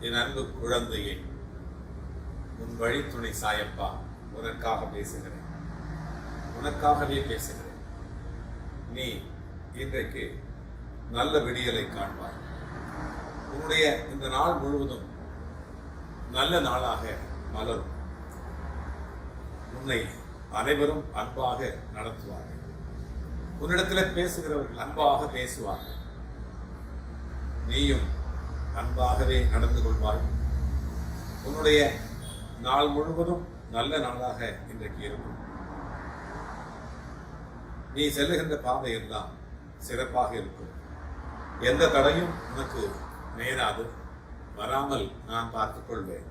என் அன்பு குழந்தையே உன் வழித்துணை சாயப்பா உனக்காக பேசுகிறேன். உனக்காகவே பேசுகிறேன். நீ இன்றைக்கு நல்ல விடியலை காண்பாய். உன்னுடைய இந்த நாள் முழுவதும் நல்ல நாளாக மலரும். உன்னை அனைவரும் அன்பாக நடத்துவார்கள். உன்னிடத்தில் பேசுகிறவர்கள் அன்பாக பேசுவார்கள். நீயும் அன்பாகவே நடந்து கொள்வாய். உன்னுடைய நாள் முழுவதும் நல்ல நாளாக இன்றைக்கு இருக்கும். நீ செல்லுகின்ற பாதை எல்லாம் சிறப்பாக இருக்கும். எந்த தடையும் உனக்கு நேராது. வராமல் நான் பார்த்துக் கொள்வேன்.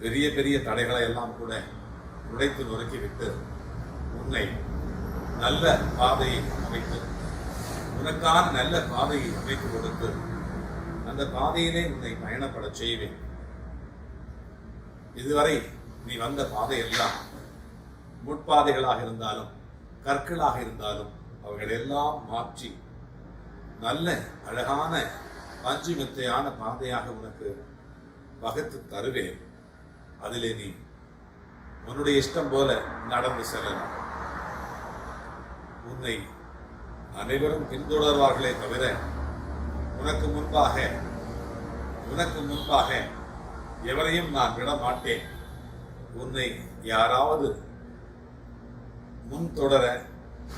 பெரிய பெரிய தடைகளை எல்லாம் கூட உடைத்து நொறுக்கிவிட்டு உன்னை நல்ல பாதையை அமைத்து உனக்கான நல்ல பாதையை அமைத்து கொடுத்து அந்த பாதையிலே உன்னை பயணப்படச் செய்வேன். இதுவரை நீ வந்த பாதையெல்லாம் முட்பாதைகளாக இருந்தாலும் கற்களாக இருந்தாலும் அவைகளெல்லாம் மாற்றி நல்ல அழகான பஞ்சு மெத்தையான பாதையாக உனக்கு வகுத்து தருவேன். அதிலே நீ உன்னுடைய இஷ்டம் போல நடந்து செல்லலாம். உன்னை அனைவரும் பின்தொடர்வார்களே தவிர உனக்கு முன்பாக உனக்கு முன்பாக எவரையும் நான் விட மாட்டேன் உன்னை யாராவது முன் தொடர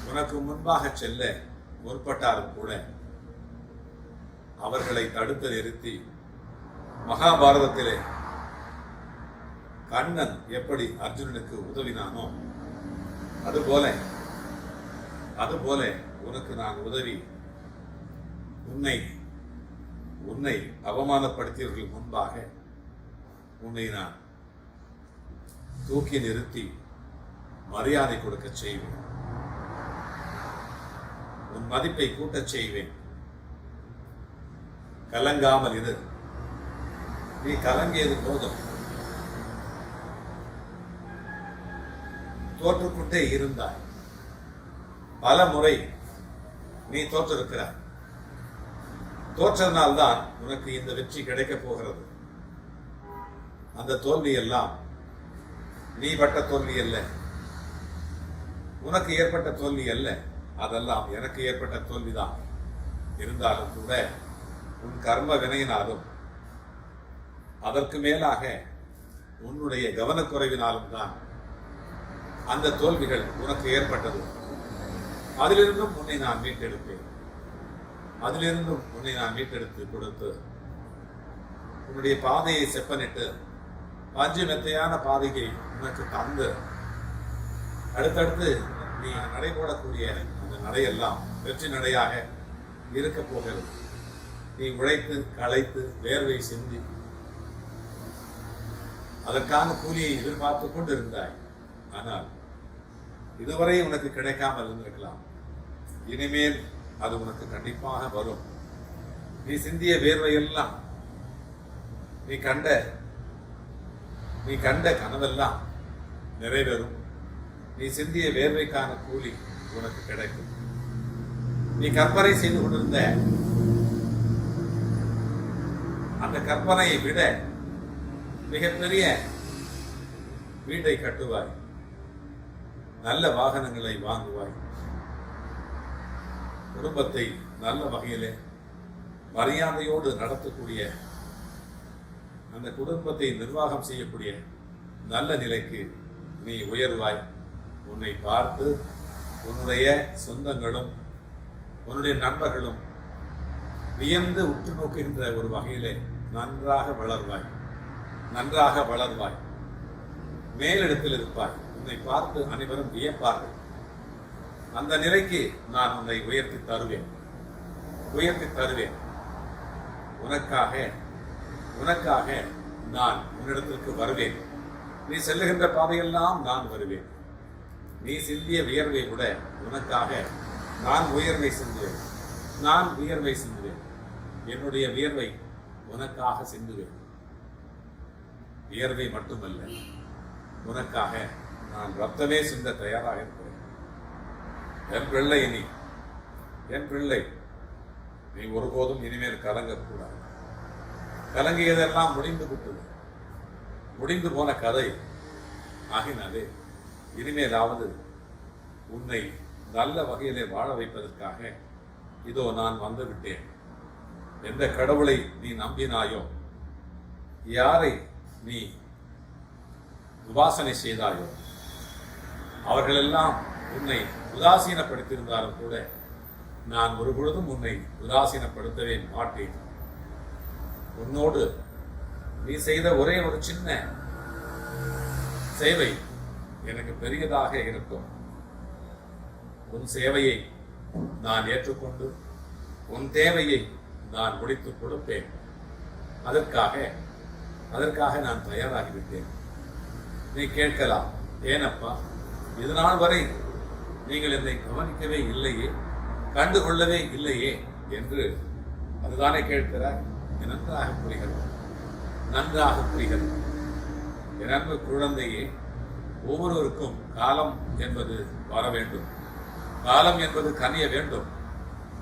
உனக்கு முன்பாக செல்ல முற்பட்டாலும் கூட அவர்களை தடுத்து நிறுத்தி மகாபாரதத்திலே கண்ணன் எப்படி அர்ஜுனனுக்கு உதவினானோ அதுபோல அதுபோல உனக்கு நான் உதவி. உன்னை உன்னை அவமானப்படுத்தியவர்கள் முன்பாக உன்னை நான் தூக்கி நிறுத்தி மரியாதை கொடுக்க செய்வேன். உன் மதிப்பை கூட்டச் செய்வேன். கலங்காமல் இரு. நீ கலங்கியது போதும். தோற்றுக்கொண்டே இருந்தாய். பல முறை நீ தோற்றிருக்கிறாய். தோற்றதனால்தான் உனக்கு இந்த வெற்றி கிடைக்கப் போகிறது. அந்த தோல்வி எல்லாம் நீ பட்ட தோல்வி அல்ல. உனக்கு ஏற்பட்ட தோல்வி அல்ல. அதெல்லாம் எனக்கு ஏற்பட்ட தோல்விதான். இருந்தாலும் கூட உன் கர்ம வினையினாலும் அதற்கு மேலாக உன்னுடைய கவனக்குறைவினாலும் தான் அந்த தோல்விகள் உனக்கு ஏற்பட்டது. அதிலிருந்தும் உன்னை நான் மீட்டெடுப்பேன். அதிலிருந்தும் உன்னை நான் மீட்டெடுத்து கொடுத்து உன்னுடைய பாதையை செப்பனிட்டு பஞ்சு மெத்தையான பாதையை உனக்கு தந்து அடுத்தடுத்து நீ நடைபோடக்கூடிய அந்த நடையெல்லாம் வெற்றி நடையாக இருக்க போகிறது. நீ உழைத்து களைத்து வேர்வை சிந்தி அதற்கான கூலியை எதிர்பார்த்து கொண்டு இருந்தாய் ஆனால் இதுவரை உனக்கு கிடைக்காமல் இருந்திருக்கலாம். இனிமேல் அது உனக்கு கண்டிப்பாக வரும். நீ சிந்திய வேர்வையெல்லாம் நீ கண்ட நீ கண்ட கனவெல்லாம் நிறைவேறும். நீ சிந்திய வேர்வைக்கான கூலி உனக்கு கிடைக்கும். நீ கற்பனை செய்து கொண்டிருந்த அந்த கற்பனையை விட மிகப்பெரிய வீட்டை கட்டுவாய். நல்ல வாகனங்களை வாங்குவாய். குடும்பத்தை நல்ல வகையிலே மரியாதையோடு நடத்தக்கூடிய அந்த குடும்பத்தை நிர்வாகம் செய்யக்கூடிய நல்ல நிலைக்கு நீ உயர்வாய். உன்னை பார்த்து உன்னுடைய சொந்தங்களும் உன்னுடைய நண்பர்களும் வியந்து உற்று நோக்குகின்ற ஒரு வகையிலே நன்றாக வளர்வாய். நன்றாக வளர்வாய். மேலிடத்தில் இருப்பாய் உன்னை பார்த்து அனைவரும் வியப்பார்கள். அந்த நிலைக்கு நான் உன்னை உயர்த்தி தருவேன். உயர்த்தி தருவேன். உனக்காக உனக்காக நான் உன்னிடத்திற்கு வருவேன். நீ செல்லுகின்ற பாதையெல்லாம் நான் வருவேன். நீ சிந்திய வியர்வை கூட உனக்காக நான் உயர்வை சிந்துவேன் நான் வியர்வை சிந்துவேன் என்னுடைய வியர்வை உனக்காக சிந்துவேன் வியர்வை மட்டுமல்ல உனக்காக நான் ரத்தமே சிந்த தயாராக இருக்கிறேன். என் பிள்ளை நீ என் பிள்ளை நீ ஒருபோதும் இனிமேல் கலங்கக்கூடாது. கலங்கியதெல்லாம் முடிந்து விட்டது. முடிந்து போன கதை ஆகினாலே இனிமேலாவது உன்னை நல்ல வகையிலே வாழ வைப்பதற்காக இதோ நான் வந்து விட்டேன் எந்த கடவுளை நீ நம்பினாயோ யாரை நீ உபாசனை செய்தாயோ? அவர்களெல்லாம் உன்னை உதாசீனப்படுத்தியிருந்தாலும் கூட நான் ஒரு பொழுதும் உன்னை உதாசீனப்படுத்தவே மாட்டேன். உன்னோடு நீ செய்த ஒரே ஒரு சின்ன சேவை எனக்கு பெரியதாக இருக்கும். உன் சேவையை நான் ஏற்றுக்கொண்டு உன் தேவையை நான் முடித்து கொடுப்பேன். அதற்காக அதற்காக நான் தயாராகிவிட்டேன். நீ கேட்கலாம். ஏனப்பா இது நாள் வரை நீங்கள் என்னை கவனிக்கவே இல்லையே கண்டுகொள்ளவே இல்லையே என்று அதுதானே கேட்கிறார் நன்றாக புரிகிறது. நன்றாக புரிகிறது. என் அன்பு குழந்தையே ஒவ்வொருவருக்கும் காலம் என்பது வர வேண்டும். காலம் என்பது கனிய வேண்டும்.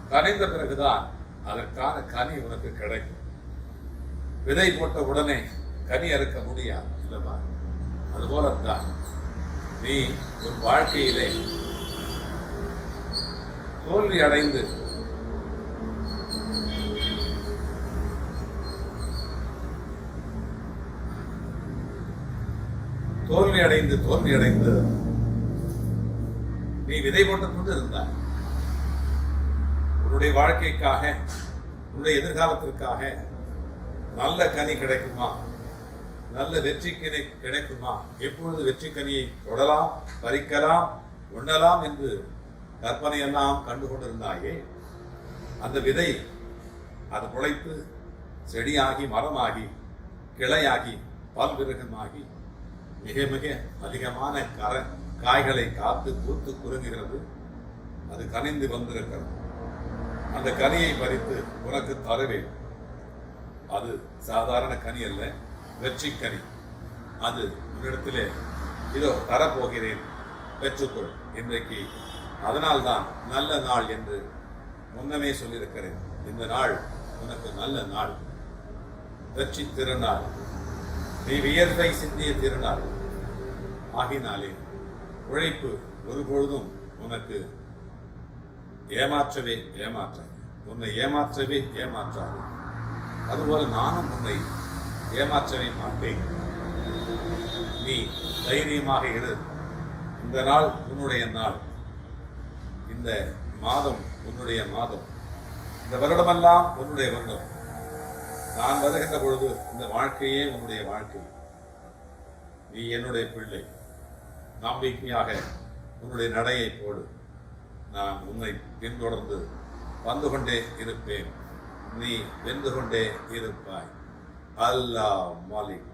கனிந்த பிறகுதான் அதற்கான கனி உனக்கு கிடைக்கும். விதை போட்ட உடனே கனி அறுக்க முடியாது இல்லைவா? அதுபோலத்தான். நீ உன் வாழ்க்கையிலே தோல்வி அடைந்து தோல்வி அடைந்து தோல்வி அடைந்து நீ விதை போட்டுக் கொண்டு இருந்தாய் உன்னுடைய வாழ்க்கைக்காக உன்னுடைய எதிர்காலத்திற்காக நல்ல கனி கிடைக்குமா? நல்ல வெற்றி கிடை கிடைக்குமா? எப்பொழுது வெற்றி கனியை தொடலாம் பறிக்கலாம் உண்ணலாம் என்று கற்பனையெல்லாம் கண்டு கொண்டிருந்தாயே? அந்த விதை அது முளைத்து செடியாகி மரமாகி கிளையாகி பல்விரகமாகி மிக மிக அதிகமான கர காய்களை காத்து பூத்து குறுங்குகிறது. அது கனிந்து வந்திருக்கிறது. அந்த கனியை பறித்து உனக்கு தருவேன். அது சாதாரண கனி அல்ல. வெற்றிக்கறி அது உன்னிடத்திலே இதோ தரப்போகிறேன் பெற்றுக்கொள். இன்றைக்கு அதனால்தான் நல்ல நாள் என்று முன்னமே சொல்லியிருக்கிறேன். இந்த நாள் உனக்கு நல்ல நாள். வெற்றி திருநாள். நீ வியர்வை சிந்திய திருநாள். ஆகினாலே உழைப்பு ஒருபொழுதும் உனக்கு ஏமாற்றவே ஏமாற்றாது. உன்னை ஏமாற்றவே ஏமாற்றாது. அதுபோல நானும் உன்னை ஏமாற்றவே மாட்டேன் நீ தைரியமாக இரு. இந்த நாள் உன்னுடைய நாள். இந்த மாதம் உன்னுடைய மாதம். இந்த வருடமெல்லாம் உன்னுடைய வருடம். நான் வருகின்ற பொழுது இந்த வாழ்க்கையே உன்னுடைய வாழ்க்கை. நீ என்னுடைய பிள்ளை. நம்பிக்கையாக உன்னுடைய நடையை போடு. நான் உன்னை பின்தொடர்ந்து வந்து கொண்டே இருப்பேன். நீ வென்று கொண்டே இருப்பாய். அல்லாஹ் மாலிக்